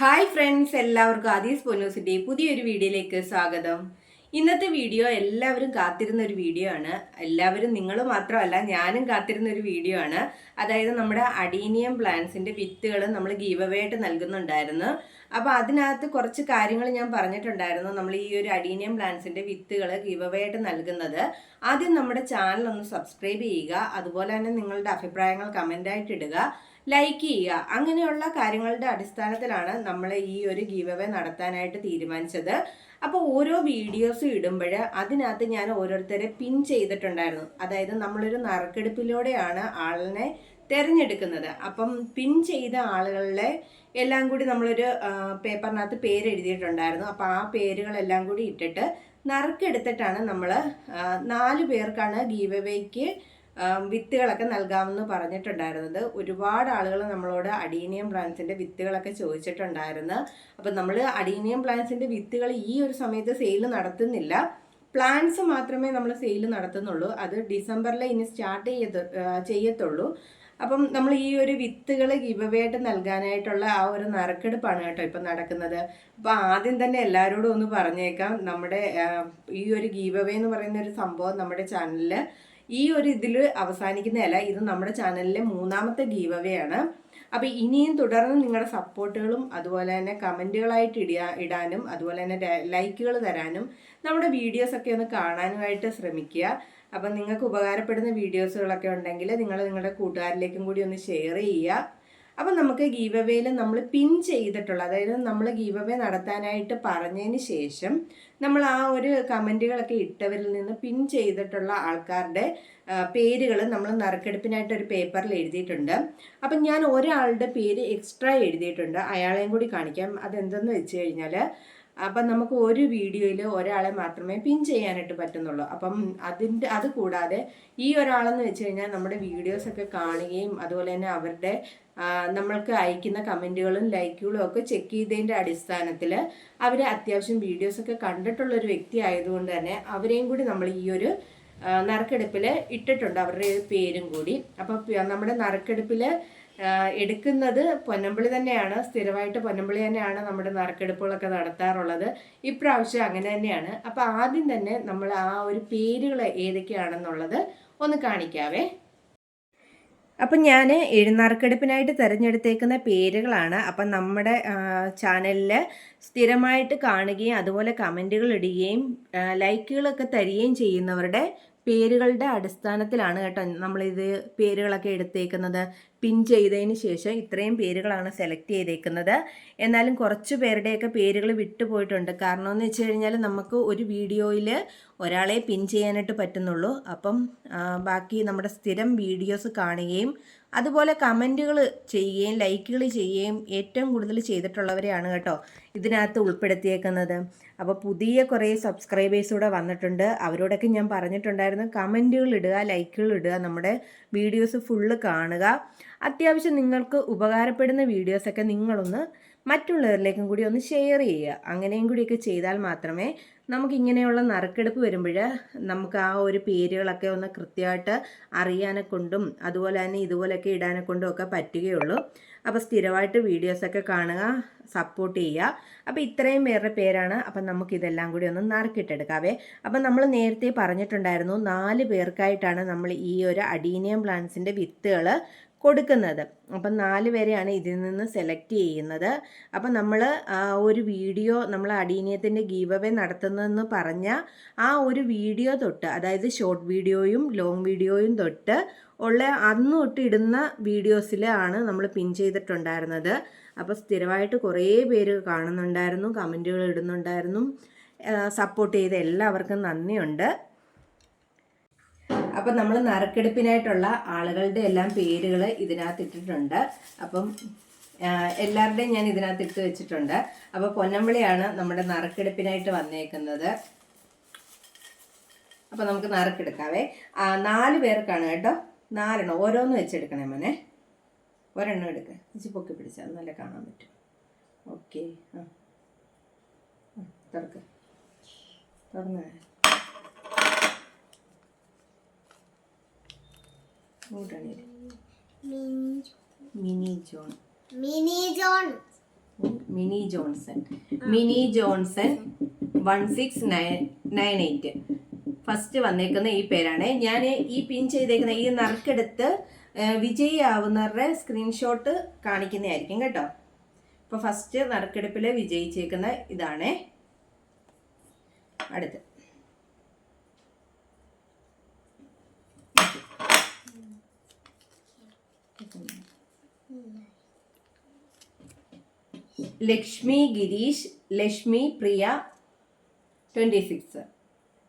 Hi friends എല്ലാവർക്കും ആദീസ് പൊന്നൂസിന്റെ പുതിയൊരു വീഡിയോയിലേക്ക് സ്വാഗതം. ഇന്നത്തെ വീഡിയോ എല്ലാവരും കാത്തിരുന്ന ഒരു വീഡിയോ ആണ്. എല്ലാവരും നിങ്ങൾ മാത്രമല്ല ഞാനും കാത്തിരുന്ന ഒരു വീഡിയോ ആണ്. അതായത് നമ്മുടെ അഡീനിയം പ്ലാന്റ്സിന്റെ വിത്തുകൾ നമ്മൾ ഗീവ് അവേ ആയിട്ട് നൽകുന്നുണ്ടായിരുന്നു. അപ്പോൾ അതിനകത്ത് കുറച്ച് കാര്യങ്ങൾ ഞാൻ പറഞ്ഞിട്ടുണ്ടായിരുന്നു. നമ്മൾ ഈ ഒരു അഡീനിയം പ്ലാന്റ്സിന്റെ വിത്തുകൾ ഗീവ് അവേ ആയിട്ട് നൽകുന്നത്. ആദ്യം നമ്മുടെ ചാനൽ ഒന്ന് സബ്സ്ക്രൈബ് ചെയ്യുക. അതുപോലെ തന്നെ നിങ്ങളുടെ അഭിപ്രായങ്ങൾ കമന്റ് ആയിട്ട് ഇടുക. ലൈക്ക് ചെയ്യുക. അങ്ങനെയുള്ള കാര്യങ്ങളുടെ അടിസ്ഥാനത്തിലാണ് നമ്മൾ ഈ ഒരു ഗീവ് അവേ നടത്താനായിട്ട് തീരുമാനിച്ചത്. അപ്പോൾ ഓരോ വീഡിയോസ് ഇടുമ്പോൾ അതിനകത്ത് ഞാൻ ഓരോരുത്തരെ പിൻ ചെയ്തിട്ടുണ്ടായിരുന്നു. അതായത് നമ്മളൊരു നറുക്കെടുപ്പിലൂടെയാണ് ആളിനെ തിരഞ്ഞെടുക്കുന്നത്. അപ്പം പിൻ ചെയ്ത ആളുകളിലെ എല്ലാം കൂടി നമ്മളൊരു പേപ്പറിനകത്ത് പേര് എഴുതിയിട്ടുണ്ടായിരുന്നു അപ്പോൾ ആ പേരുകളെല്ലാം കൂടി ഇട്ടിട്ട് നറുക്കെടുത്തിട്ടാണ് നമ്മൾ നാല് പേർക്കാണ് ഗീവ് അവേക്ക് വിത്തുകളൊക്കെ നൽകാമെന്ന് പറഞ്ഞിട്ടുണ്ടായിരുന്നത്. ഒരുപാട് ആളുകൾ നമ്മളോട് അഡീനിയം പ്ലാന്റ്സിന്റെ വിത്തുകളൊക്കെ ചോദിച്ചിട്ടുണ്ടായിരുന്നു. അപ്പം നമ്മൾ അഡീനിയം പ്ലാന്റ്സിന്റെ വിത്തുകൾ ഈ ഒരു സമയത്ത് സെയിൽ നടത്തുന്നില്ല. പ്ലാന്റ്സ് മാത്രമേ നമ്മൾ സെയിൽ നടത്തുന്നുള്ളൂ. അത് ഡിസംബറിൽ ഇനി സ്റ്റാർട്ട് ചെയ്ത് ചെയ്യത്തുള്ളൂ. അപ്പം നമ്മൾ ഈ ഒരു വിത്തുകൾ ഗിവവേയായിട്ട് നൽകാനായിട്ടുള്ള ആ ഒരു നറുക്കെടുപ്പാണ് കേട്ടോ ഇപ്പം നടക്കുന്നത്. അപ്പം ആദ്യം തന്നെ എല്ലാവരോടും ഒന്ന് പറഞ്ഞേക്കാം. നമ്മുടെ ഈ ഒരു ഗീവവേ എന്ന് പറയുന്ന ഒരു സംഭവം നമ്മുടെ ചാനലിൽ ഈ ഒരു ഇതിൽ അവസാനിക്കുന്നതല്ല ഇത് നമ്മുടെ ചാനലിലെ മൂന്നാമത്തെ ഗീവവേ ആണ് അപ്പോൾ ഇനിയും തുടർന്ന് നിങ്ങളുടെ സപ്പോർട്ടുകളും അതുപോലെ തന്നെ കമന്റുകളായിട്ട് ഇടിയാ ഇടാനും അതുപോലെ തന്നെ ലൈക്കുകൾ തരാനും നമ്മുടെ വീഡിയോസൊക്കെ ഒന്ന് കാണാനുമായിട്ട് ശ്രമിക്കുക. അപ്പം നിങ്ങൾക്ക് ഉപകാരപ്പെടുന്ന വീഡിയോസുകളൊക്കെ ഉണ്ടെങ്കിൽ നിങ്ങൾ നിങ്ങളുടെ കൂട്ടുകാരിലേക്കും കൂടി ഒന്ന് ഷെയർ ചെയ്യുക. അപ്പം നമുക്ക് ഗീവ് അവേയിൽ നമ്മൾ പിൻ ചെയ്തിട്ടുള്ള അതായത് നമ്മൾ ഗീവ് അവേ നടത്താനായിട്ട് പറഞ്ഞതിന് ശേഷം നമ്മൾ ആ ഒരു കമന്റുകളൊക്കെ ഇട്ടവരിൽ നിന്ന് പിൻ ചെയ്തിട്ടുള്ള ആൾക്കാരുടെ പേരുകൾ നമ്മൾ നറുക്കെടുപ്പിനായിട്ട് ഒരു പേപ്പറിൽ എഴുതിയിട്ടുണ്ട്. അപ്പം ഞാൻ ഒരാളുടെ പേര് എക്സ്ട്രാ എഴുതിയിട്ടുണ്ട്. അയാളെയും കൂടി കാണിക്കാം. അതെന്തെന്ന് വെച്ച് കഴിഞ്ഞാൽ അപ്പം നമുക്ക് ഒരു വീഡിയോയിൽ ഒരാളെ മാത്രമേ പിൻ ചെയ്യാനായിട്ട് പറ്റുന്നുള്ളൂ. അപ്പം അതിന്റെ അത് കൂടാതെ ഈ ഒരാളെന്ന് വെച്ച് കഴിഞ്ഞാൽ നമ്മുടെ വീഡിയോസൊക്കെ കാണുകയും അതുപോലെ തന്നെ അവരുടെ നമ്മൾക്ക് അയക്കുന്ന കമന്റുകളും ലൈക്കുകളും ഒക്കെ ചെക്ക് ചെയ്തതിന്റെ അടിസ്ഥാനത്തിൽ അവർ അത്യാവശ്യം വീഡിയോസൊക്കെ കണ്ടിട്ടുള്ള ഒരു വ്യക്തി ആയതുകൊണ്ട് തന്നെ അവരെയും കൂടി നമ്മൾ ഈ ഒരു നറുക്കെടുപ്പിൽ ഇട്ടിട്ടുണ്ട്. അവരുടെ പേരും കൂടി. അപ്പം നമ്മുടെ നറുക്കെടുപ്പിൽ എടുക്കുന്നത് പൊന്നമ്പിളി തന്നെയാണ്. സ്ഥിരമായിട്ട് പൊന്നമ്പിളി തന്നെയാണ് നമ്മുടെ നറുക്കെടുപ്പുകളൊക്കെ നടത്താറുള്ളത്. ഇപ്രാവശ്യം അങ്ങനെ തന്നെയാണ്. അപ്പോൾ ആദ്യം തന്നെ നമ്മൾ ആ ഒരു പേരുകൾ ഏതൊക്കെയാണെന്നുള്ളത് ഒന്ന് കാണിക്കാവേ. അപ്പം ഞാൻ എഴുന്നറക്കെടുപ്പിനായിട്ട് തിരഞ്ഞെടുത്തേക്കുന്ന പേരുകളാണ്. അപ്പം നമ്മുടെ ചാനലിൽ സ്ഥിരമായിട്ട് കാണുകയും അതുപോലെ കമന്റുകൾ ഇടുകയും ലൈക്കുകളൊക്കെ തരികയും ചെയ്യുന്നവരുടെ പേരുകളുടെ അടിസ്ഥാനത്തിലാണ് കേട്ടോ നമ്മളിത് പേരുകളൊക്കെ എടുത്തേക്കുന്നത്. പിൻ ചെയ്തതിന് ശേഷം ഇത്രയും പേരുകളാണ് സെലക്ട് ചെയ്തേക്കുന്നത്. എന്നാലും കുറച്ച് പേരുടെയൊക്കെ പേരുകൾ വിട്ടുപോയിട്ടുണ്ട് കാരണം എന്ന് വെച്ച് കഴിഞ്ഞാൽ നമുക്ക് ഒരു വീഡിയോയിൽ ഒരാളെ പിൻ ചെയ്യാനായിട്ട് പറ്റുന്നുള്ളൂ. അപ്പം ബാക്കി നമ്മുടെ സ്ഥിരം വീഡിയോസ് കാണുകയും അതുപോലെ കമന്റുകൾ ചെയ്യുകയും ലൈക്കുകൾ ചെയ്യുകയും ഏറ്റവും കൂടുതൽ ചെയ്തിട്ടുള്ളവരെയാണ് കേട്ടോ ഇതിനകത്ത് ഉൾപ്പെടുത്തിയേക്കുന്നത്. അപ്പോൾ പുതിയ കുറേ സബ്സ്ക്രൈബേഴ്സ് കൂടെ വന്നിട്ടുണ്ട്. അവരോടൊക്കെ ഞാൻ പറഞ്ഞിട്ടുണ്ടായിരുന്നു കമന്റുകൾ ഇടുക ലൈക്കുകൾ ഇടുക നമ്മുടെ വീഡിയോസ് ഫുള്ള് കാണുക. അത്യാവശ്യം നിങ്ങൾക്ക് ഉപകാരപ്പെടുന്ന വീഡിയോസൊക്കെ നിങ്ങളൊന്ന് മറ്റുള്ളവരിലേക്കും കൂടി ഒന്ന് ഷെയർ ചെയ്യുക. അങ്ങനെയും കൂടിയൊക്കെ ചെയ്താൽ മാത്രമേ നമുക്ക് ഇങ്ങനെയുള്ള നറുക്കെടുപ്പ് വരുമ്പോൾ നമുക്ക് ആ ഒരു പേരുകളൊക്കെ ഒന്ന് കൃത്യമായിട്ട് അറിയാനെ കൊണ്ടും അതുപോലെ തന്നെ ഇതുപോലെയൊക്കെ ഇടാനെ കൊണ്ടും ഒക്കെ പറ്റുകയുള്ളൂ. അപ്പോൾ സ്ഥിരമായിട്ട് വീഡിയോസൊക്കെ കാണുക സപ്പോർട്ട് ചെയ്യുക. അപ്പോൾ ഇത്രയും പേരുടെ പേരാണ്. അപ്പം നമുക്കിതെല്ലാം കൂടി ഒന്ന് നറുക്കിട്ടെടുക്കാവേ. അപ്പം നമ്മൾ നേരത്തെ പറഞ്ഞിട്ടുണ്ടായിരുന്നു നാല് പേർക്കായിട്ടാണ് നമ്മൾ ഈ ഒരു അഡീനിയം പ്ലാന്റ്സിന്റെ വിത്തുകൾ കൊടുക്കുന്നത്. അപ്പം നാല് പേരെയാണ് ഇതിൽ നിന്ന് സെലക്ട് ചെയ്യുന്നത്. അപ്പം നമ്മൾ ഒരു വീഡിയോ നമ്മൾ അടീനിയത്തിന്റെ ഗീവ് അവേ നടത്തുന്നതെന്ന് പറഞ്ഞ ആ ഒരു വീഡിയോ തൊട്ട് അതായത് ഷോർട്ട് വീഡിയോയും ലോങ് വീഡിയോയും തൊട്ട് ഉള്ള അന്ന് തൊട്ട് ഇടുന്ന വീഡിയോസിലാണ് നമ്മൾ പിൻ ചെയ്തിട്ടുണ്ടായിരുന്നത്. അപ്പോൾ സ്ഥിരമായിട്ട് കുറേ പേര് കാണുന്നുണ്ടായിരുന്നു കമന്റുകൾ ഇടുന്നുണ്ടായിരുന്നു. സപ്പോർട്ട് ചെയ്ത എല്ലാവർക്കും നന്ദിയുണ്ട്. അപ്പം നമ്മൾ നറുക്കെടുപ്പിനായിട്ടുള്ള ആളുകളുടെ എല്ലാം പേരുകൾ ഇതിനകത്ത് ഇട്ടിട്ടുണ്ട് അപ്പം എല്ലാവരുടെയും ഞാൻ ഇതിനകത്ത് ഇട്ട് വെച്ചിട്ടുണ്ട്. അപ്പോൾ പൊന്നമ്പിളിയാണ് നമ്മുടെ നറുക്കെടുപ്പിനായിട്ട് വന്നേക്കുന്നത്. അപ്പോൾ നമുക്ക് നറുക്കെടുക്കാവേ. നാല് പേർക്കാണ് കേട്ടോ. നാലെണ്ണം. ഓരോന്ന് വെച്ചെടുക്കണേ മോനെ. ഒരെണ്ണം എടുക്ക. ഇച്ചി പൊക്കി പിടിച്ചാൽ നല്ല കാണാൻ പറ്റും. ഓക്കെ. ആ തുറക്ക. തുറന്നേ. Mini John. Mini John. Mini Johnson. Mini Johnson one six nine nine eight. First വന്നേക്കുന്ന ഈ പേരാണ്. ഞാൻ ഈ പിൻ ചെയ്തേക്കുന്ന ഈ നറുക്കെടുത്ത് വിജയ് വിജയിയാവുന്നവരുടെ സ്ക്രീൻഷോട്ട് കാണിക്കുന്നതായിരിക്കും കേട്ടോ. ഇപ്പോൾ ഫസ്റ്റ് നറുക്കെടുപ്പിൽ വിജയിച്ചേക്കുന്ന ഇതാണേ. അടുത്ത്. ലക്ഷ്മി ഗിരീഷ് ലക്ഷ്മി പ്രിയ ട്വന്റി സിക്സ്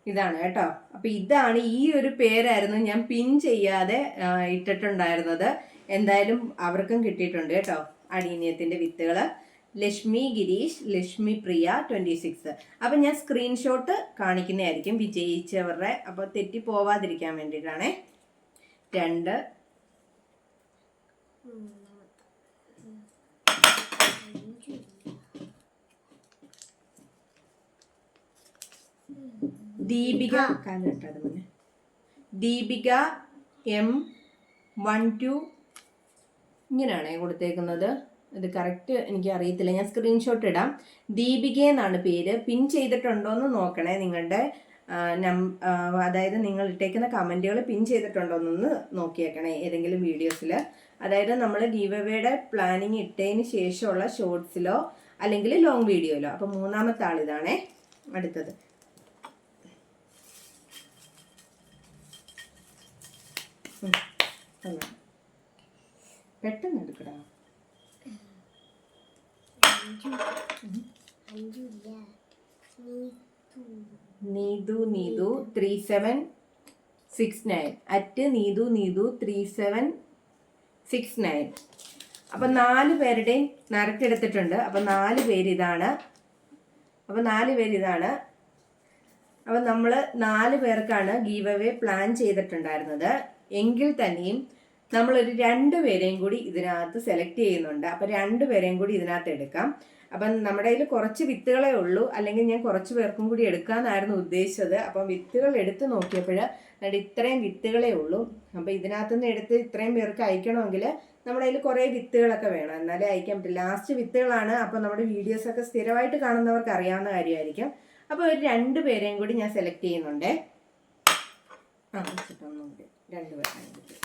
ഇതാണ് കേട്ടോ. അപ്പം ഇതാണ് ഈ ഒരു പേരായിരുന്നു ഞാൻ പിൻ ചെയ്യാതെ ഇട്ടിട്ടുണ്ടായിരുന്നത്. എന്തായാലും അവർക്കും കിട്ടിയിട്ടുണ്ട് കേട്ടോ അടീനിയത്തിന്റെ വിത്തുകൾ ലക്ഷ്മി ഗിരീഷ് ലക്ഷ്മി പ്രിയ ട്വന്റി സിക്സ് അപ്പം ഞാൻ സ്ക്രീൻഷോട്ട് കാണിക്കുന്നതായിരിക്കും വിജയിച്ചവരുടെ അപ്പോൾ തെറ്റി പോവാതിരിക്കാൻ വേണ്ടിയിട്ടാണേ. രണ്ട്. ദീപിക കാലിട്ടാതെ മുന്നേ ദീപിക എം വൺ ടു ഇങ്ങനെയാണ് കൊടുത്തേക്കുന്നത്. ഇത് കറക്റ്റ് എനിക്ക് അറിയത്തില്ല. ഞാൻ സ്ക്രീൻഷോട്ട് ഇടാം. ദീപിക എന്നാണ് പേര്. പിൻ ചെയ്തിട്ടുണ്ടോ എന്ന് നോക്കണേ. നിങ്ങളുടെ നം അതായത് നിങ്ങൾ ഇട്ടേക്കുന്ന കമന്റുകൾ പിൻ ചെയ്തിട്ടുണ്ടോ എന്നൊന്ന് നോക്കിയേക്കണേ ഏതെങ്കിലും വീഡിയോസിൽ അതായത് നമ്മൾ ഗീവ് അവയുടെ പ്ലാനിങ് ഇട്ടതിന് ശേഷമുള്ള ഷോർട്സിലോ അല്ലെങ്കിൽ ലോങ് വീഡിയോയിലോ അപ്പോൾ മൂന്നാമത്തെ ആളിതാണേ. അടുത്തത്. തന്നോ. പെട്ടെന്ന് എടുക്കടാ Neethu. Neethu three seven six nine at Neethu Neethu three seven six nine അപ്പം നാല് പേരുടെയും നറുക്കെടുത്തിട്ടുണ്ട് അപ്പം നാല് പേര് ഇതാണ് അപ്പം നാല് പേര് ഇതാണ് അപ്പം നമ്മൾ നാല് പേർക്കാണ് ഗീവ് അവേ പ്ലാൻ ചെയ്തിട്ടുണ്ടായിരുന്നത്. എങ്കിൽ തന്നെയും നമ്മളൊരു രണ്ട് പേരെയും കൂടി ഇതിനകത്ത് സെലക്ട് ചെയ്യുന്നുണ്ട്. അപ്പം രണ്ട് പേരെയും കൂടി ഇതിനകത്ത് എടുക്കാം. അപ്പം നമ്മുടെ കയ്യിൽ കുറച്ച് വിത്തുകളേ ഉള്ളൂ. അല്ലെങ്കിൽ ഞാൻ കുറച്ച് പേർക്കും കൂടി എടുക്കാമെന്നായിരുന്നു ഉദ്ദേശിച്ചത്. അപ്പം വിത്തുകൾ എടുത്ത് നോക്കിയപ്പോൾ നമ്മുടെ ഇത്രയും വിത്തുകളേ ഉള്ളൂ. അപ്പം ഇതിനകത്ത് നിന്ന് എടുത്ത് ഇത്രയും പേർക്ക് അയക്കണമെങ്കിൽ നമ്മുടെ കയ്യിൽ കുറേ വിത്തുകളൊക്കെ വേണം. എന്നാലേ അയക്കാൻ പറ്റില്ല ലാസ്റ്റ് വിത്തുകളാണ്. അപ്പം നമ്മുടെ വീഡിയോസൊക്കെ സ്ഥിരമായിട്ട് കാണുന്നവർക്ക് അറിയാവുന്ന കാര്യമായിരിക്കും. അപ്പോൾ ഒരു രണ്ട് പേരെയും കൂടി ഞാൻ സെലക്ട് ചെയ്യുന്നുണ്ടേ. ആ കൂടി രണ്ട് വെള്ളം കൂടി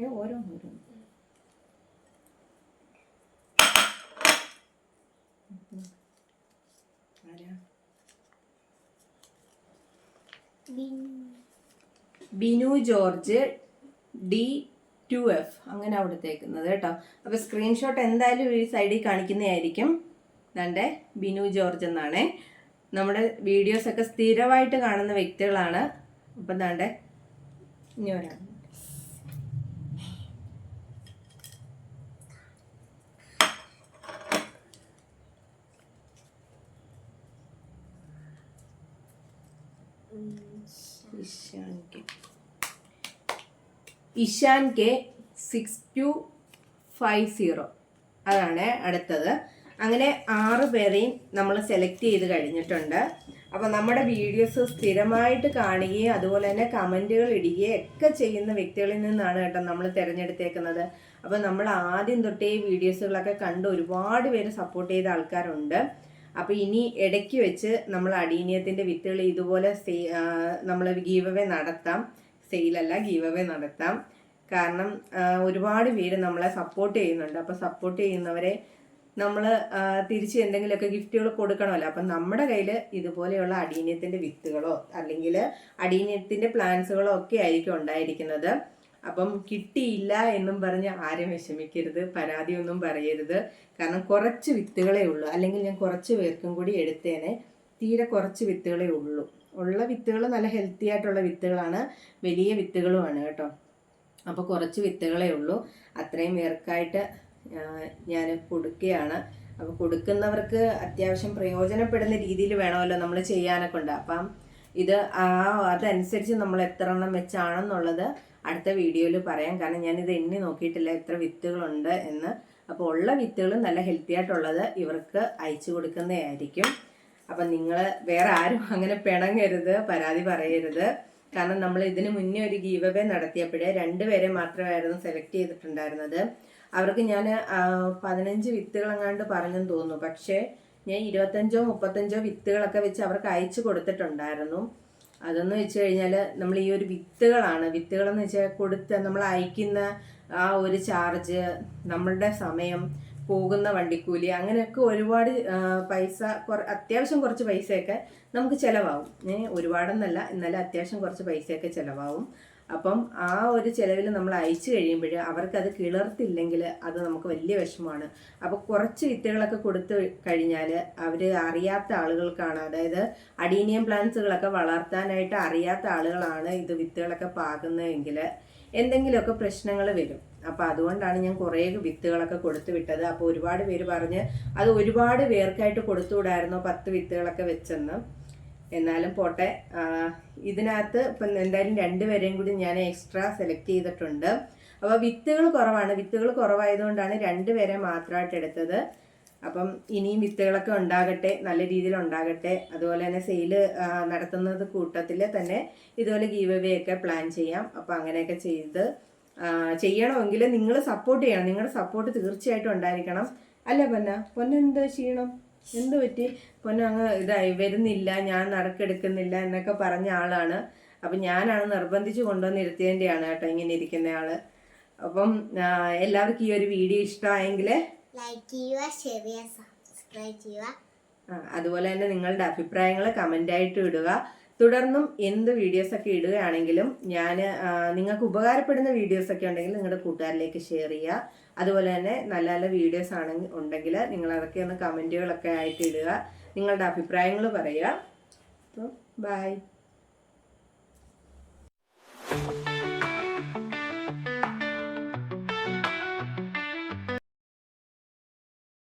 ഏ ഓരോന്ന് ഓരോന്ന് ആരാ Binu George D two F. അങ്ങനെ അവിടുത്തേക്കുന്നത് കേട്ടോ. അപ്പോൾ സ്ക്രീൻഷോട്ട് എന്തായാലും ഈ സൈഡിൽ കാണിക്കുന്നതായിരിക്കും. ദണ്ടേ ബിനു ജോർജ് എന്നാണ്. നമ്മുടെ വീഡിയോസ് ഒക്കെ സ്ഥിരമായിട്ട് കാണുന്ന വ്യക്തികളാണ്. അപ്പം എന്താണ്ട് ഇനി Ishan Ishan K six two five zero. അതാണ് അടുത്തത്. അങ്ങനെ ആറ് പേരെയും നമ്മൾ സെലക്ട് ചെയ്ത് കഴിഞ്ഞിട്ടുണ്ട്. അപ്പോൾ നമ്മുടെ വീഡിയോസ് സ്ഥിരമായിട്ട് കാണുകയും അതുപോലെ തന്നെ കമന്റുകൾ ഇടുകയും ഒക്കെ ചെയ്യുന്ന വ്യക്തികളിൽ നിന്നാണ് കേട്ടോ നമ്മൾ തിരഞ്ഞെടുത്തേക്കുന്നത്. അപ്പോൾ നമ്മൾ ആദ്യം തൊട്ടേ വീഡിയോസുകളൊക്കെ കണ്ട് ഒരുപാട് പേര് സപ്പോർട്ട് ചെയ്ത ആൾക്കാരുണ്ട്. അപ്പോൾ ഇനി ഇടയ്ക്ക് വെച്ച് നമ്മൾ അടീനിയത്തിന്റെ വിത്തുകൾ ഇതുപോലെ നമ്മൾ ഗീവ് അവേ നടത്താം. സെയിലല്ല ഗീവ് അവേ നടത്താം. കാരണം ഒരുപാട് പേര് നമ്മളെ സപ്പോർട്ട് ചെയ്യുന്നുണ്ട്. അപ്പോൾ സപ്പോർട്ട് ചെയ്യുന്നവരെ നമ്മൾ തിരിച്ച് എന്തെങ്കിലുമൊക്കെ ഗിഫ്റ്റുകൾ കൊടുക്കണമല്ലോ. അപ്പം നമ്മുടെ കയ്യിൽ ഇതുപോലെയുള്ള അടീനിയത്തിന്റെ വിത്തുകളോ അല്ലെങ്കിൽ അടീനിയത്തിന്റെ പ്ലാന്റ്സുകളോ ഒക്കെ ആയിരിക്കും ഉണ്ടായിരിക്കുന്നത്. അപ്പം കിട്ടിയില്ല എന്നും പറഞ്ഞ് ആരും വിഷമിക്കരുത് പരാതിയൊന്നും പറയരുത്. കാരണം കുറച്ച് വിത്തുകളേ ഉള്ളൂ. അല്ലെങ്കിൽ ഞാൻ കുറച്ച് പേർക്കും കൂടി എടുത്തേനെ തീരെ കുറച്ച് വിത്തുകളേ ഉള്ളൂ. ഉള്ള വിത്തുകൾ നല്ല ഹെൽത്തി ആയിട്ടുള്ള വിത്തുകളാണ് വലിയ വിത്തുകളുമാണ് കേട്ടോ. അപ്പോൾ കുറച്ച് വിത്തുകളേ ഉള്ളൂ. അത്രയും പേർക്കായിട്ട് ഞാൻ കൊടുക്കുകയാണ്. അപ്പോൾ കൊടുക്കുന്നവർക്ക് അത്യാവശ്യം പ്രയോജനപ്പെടുന്ന രീതിയിൽ വേണമല്ലോ നമ്മൾ ചെയ്യാനൊക്കെ ഉണ്ട്. അപ്പം ഇത് ആ അതനുസരിച്ച് നമ്മൾ എത്ര എണ്ണം വെച്ചാണെന്നുള്ളത് അടുത്ത വീഡിയോയിൽ പറയാം. കാരണം ഞാനിത് എണ്ണി നോക്കിയിട്ടില്ല എത്ര വിത്തുകളുണ്ട് എന്ന്. അപ്പോൾ ഉള്ള വിത്തുകൾ നല്ല ഹെൽത്തി ആയിട്ടുള്ളത് ഇവർക്ക് അയച്ചു കൊടുക്കുന്നതായിരിക്കും. അപ്പം നിങ്ങൾ വേറെ ആരും അങ്ങനെ പിണങ്ങരുത് പരാതി പറയരുത്. കാരണം നമ്മൾ ഇതിനു മുന്നേ ഒരു ഗീവ് നടത്തിയപ്പോഴേ രണ്ടുപേരെ മാത്രമായിരുന്നു സെലക്ട് ചെയ്തിട്ടുണ്ടായിരുന്നത്. അവർക്ക് ഞാൻ പതിനഞ്ച് വിത്തുകളെങ്ങാണ്ട് പറഞ്ഞെന്ന് തോന്നുന്നു. പക്ഷേ ഞാൻ ഇരുപത്തഞ്ചോ മുപ്പത്തഞ്ചോ വിത്തുകളൊക്കെ വെച്ച് അവർക്ക് അയച്ചു കൊടുത്തിട്ടുണ്ടായിരുന്നു. അതെന്ന് വെച്ച് കഴിഞ്ഞാൽ നമ്മൾ ഈ ഒരു വിത്തുകളാണ്. വിത്തുകളെന്ന് വെച്ചാൽ കൊടുത്ത് നമ്മൾ അയക്കുന്ന ആ ഒരു ചാർജ് നമ്മളുടെ സമയം പോകുന്ന വണ്ടിക്കൂലി അങ്ങനെയൊക്കെ ഒരുപാട് പൈസ അത്യാവശ്യം കുറച്ച് പൈസയൊക്കെ നമുക്ക് ചിലവാകും. ഒരുപാടെന്നല്ല എന്നാലും അത്യാവശ്യം കുറച്ച് പൈസയൊക്കെ ചിലവാകും. അപ്പം ആ ഒരു ചിലവിൽ നമ്മൾ അയച്ചു കഴിയുമ്പോൾ അവർക്കത് കിളർത്തില്ലെങ്കിൽ അത് നമുക്ക് വലിയ വിഷമമാണ് അപ്പോൾ കുറച്ച് വിത്തുകളൊക്കെ കൊടുത്തു കഴിഞ്ഞാൽ അവർ അറിയാത്ത ആളുകൾക്കാണ്. അതായത് അഡീനിയം പ്ലാന്റ്സുകളൊക്കെ വളർത്താനായിട്ട് അറിയാത്ത ആളുകളാണ് ഇത് വിത്തുകളൊക്കെ പാകുന്നതെങ്കിൽ എന്തെങ്കിലുമൊക്കെ പ്രശ്നങ്ങൾ വരും. അപ്പോൾ അതുകൊണ്ടാണ് ഞാൻ കുറേ വിത്തുകളൊക്കെ കൊടുത്തു വിട്ടത്. അപ്പോൾ ഒരുപാട് പേര് പറഞ്ഞ് അത് ഒരുപാട് പേർക്കായിട്ട് കൊടുത്തു വിടായിരുന്നോ പത്ത് വിത്തുകളൊക്കെ വെച്ചെന്ന്. എന്നാലും പോട്ടെ. ഇതിനകത്ത് ഇപ്പം എന്തായാലും രണ്ടുപേരെയും കൂടി ഞാൻ എക്സ്ട്രാ സെലക്ട് ചെയ്തിട്ടുണ്ട്. അപ്പോൾ വിത്തുകൾ കുറവാണ്. വിത്തുകൾ കുറവായതുകൊണ്ടാണ് രണ്ടുപേരെ മാത്രമായിട്ട് എടുത്തത്. അപ്പം ഇനിയും വിത്തുകളൊക്കെ ഉണ്ടാകട്ടെ നല്ല രീതിയിൽ ഉണ്ടാകട്ടെ. അതുപോലെ തന്നെ സെയിൽ നടത്തുന്നത് കൂട്ടത്തിൽ തന്നെ ഇതുപോലെ ഗീവ് അവേ ഒക്കെ പ്ലാൻ ചെയ്യാം. അപ്പോൾ അങ്ങനെയൊക്കെ ചെയ്ത് ചെയ്യണമെങ്കിൽ നിങ്ങൾ സപ്പോർട്ട് ചെയ്യണം. നിങ്ങളുടെ സപ്പോർട്ട് തീർച്ചയായിട്ടും ഉണ്ടായിരിക്കണം. അല്ല പൊന്ന? പൊന്നെന്ത് ക്ഷീണം? എന്ത് പറ്റി? പൊന്ന അങ്ങ് ഇതായി വരുന്നില്ല ഞാൻ നടക്കെടുക്കുന്നില്ല എന്നൊക്കെ പറഞ്ഞ ആളാണ്. അപ്പം ഞാനാണ് നിർബന്ധിച്ച് കൊണ്ടുവന്നിരുത്തിയതിന്റെയാണ് കേട്ടോ ഇങ്ങനെ ഇരിക്കുന്ന ആൾ. അപ്പം എല്ലാവർക്കും ഈ ഒരു വീഡിയോ ഇഷ്ടമായെങ്കിൽ ലൈക്ക് ചെയ്യുക ഷെയർ ചെയ്യുക സബ്സ്ക്രൈബ് ചെയ്യുക. അതുപോലെ തന്നെ നിങ്ങളുടെ അഭിപ്രായങ്ങൾ കമന്റായിട്ട് ഇടുക. തുടർന്നും എന്ത് വീഡിയോസൊക്കെ ഇടുകയാണെങ്കിലും ഞാൻ നിങ്ങൾക്ക് ഉപകാരപ്പെടുന്ന വീഡിയോസൊക്കെ ഉണ്ടെങ്കിൽ നിങ്ങളുടെ കൂട്ടുകാരിലേക്ക് ഷെയർ ചെയ്യുക. അതുപോലെ തന്നെ നല്ല നല്ല വീഡിയോസ് ആണെങ്കിൽ ഉണ്ടെങ്കിൽ നിങ്ങൾ അതൊക്കെ ഒന്ന് കമന്റുകളൊക്കെ ആയിട്ട് ഇടുക. നിങ്ങളുടെ അഭിപ്രായങ്ങൾ പറയുക. അപ്പം ബൈ